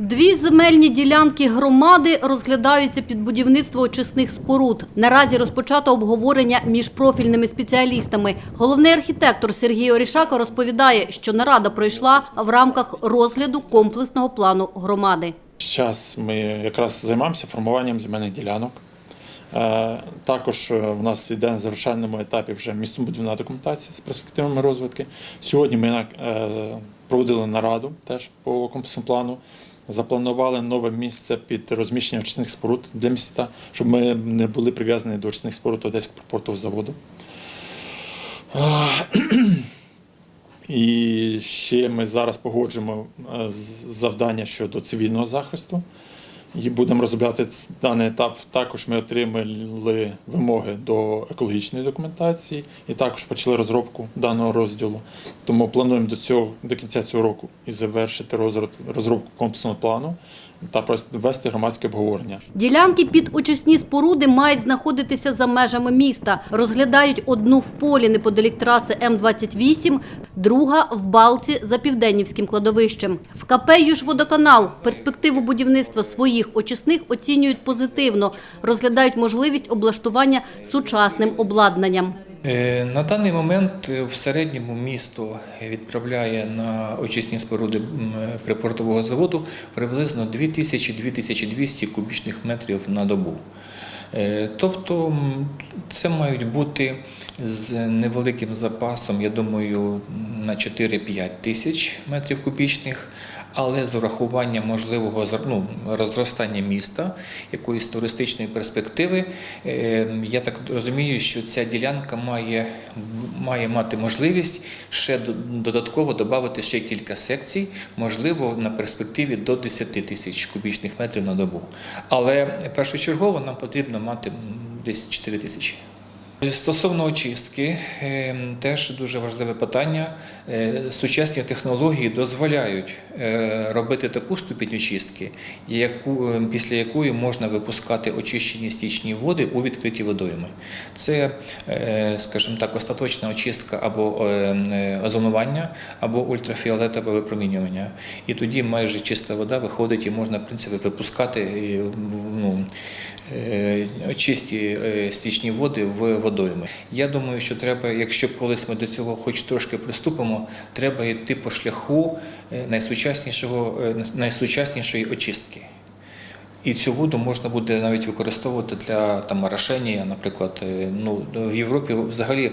Дві земельні ділянки громади розглядаються під будівництво очисних споруд. Наразі розпочато обговорення між профільними спеціалістами. Головний архітектор Сергій Орішака розповідає, що нарада пройшла в рамках розгляду комплексного плану громади. Зараз ми якраз займаємося формуванням земельних ділянок. Е, Також е, в нас йде на завершальному етапі вже містобудівна документація з перспективами розвитки. Сьогодні ми е, проводили нараду теж по комплексному плану. Запланували нове місце під розміщення очисних споруд для міста, щоб ми не були прив'язані до очисних споруд Одеського портового заводу. І ще ми зараз погоджуємо е, завдання щодо цивільного захисту. І будемо розробляти даний етап. Також ми отримали вимоги до екологічної документації і також почали розробку даного розділу. Тому плануємо до цього до кінця цього року і завершити розробку комплексного плану та вести громадське обговорення. Ділянки під очисні споруди мають знаходитися за межами міста. Розглядають одну в полі неподалік траси М28, друга в Балці за Південнівським кладовищем. В КП «Южводоканал» перспективу будівництва своїх очисних оцінюють позитивно. Розглядають можливість облаштування сучасним обладнанням. Е, На даний момент е, в середньому місто відправляє на очисні споруди припортового заводу приблизно 2000-2200 кубічних метрів на добу. Е, Тобто це мають бути з невеликим запасом, я думаю, на 4-5 тисяч метрів кубічних, але з урахуванням можливого ну, розростання міста, якоїсь туристичної перспективи, е, я так розумію, що ця ділянка має, має мати можливість ще додатково додати ще кілька секцій, можливо, на перспективі до 10 тисяч кубічних метрів на добу. Але першочергово нам потрібно мати десь 4 тисячі. Стосовно очистки, е, теж дуже важливе питання. Е, Сучасні технології дозволяють е, робити таку ступінь очистки, е, після якої можна випускати очищені стічні води у відкриті водойми. Це, е, скажімо так, остаточна очистка або е, е, озонування, або ультрафіолетове випромінювання. І тоді майже чиста вода виходить і можна, в принципі, випускати е, ну, е, чисті е, стічні води в водойми. Я думаю, що треба, якщо колись ми до цього хоч трошки приступимо, треба йти по шляху е, найсучаснішого, е, найсучаснішої очистки. І цю воду можна буде навіть використовувати для там орошення, наприклад. Е, Ну в Європі взагалі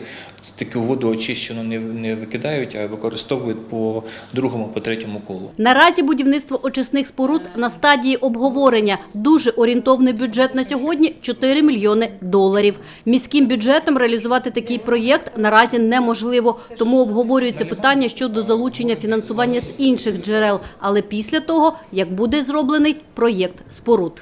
таку воду очищену не, не викидають, а використовують по другому, по третьому колу. Наразі будівництво очисних споруд на стадії обговорення. Дуже орієнтовний бюджет на сьогодні – 4 мільйони доларів. Міським бюджетом реалізувати такий проєкт наразі неможливо, тому обговорюється питання щодо залучення фінансування з інших джерел, але після того, як буде зроблений проєкт споруд.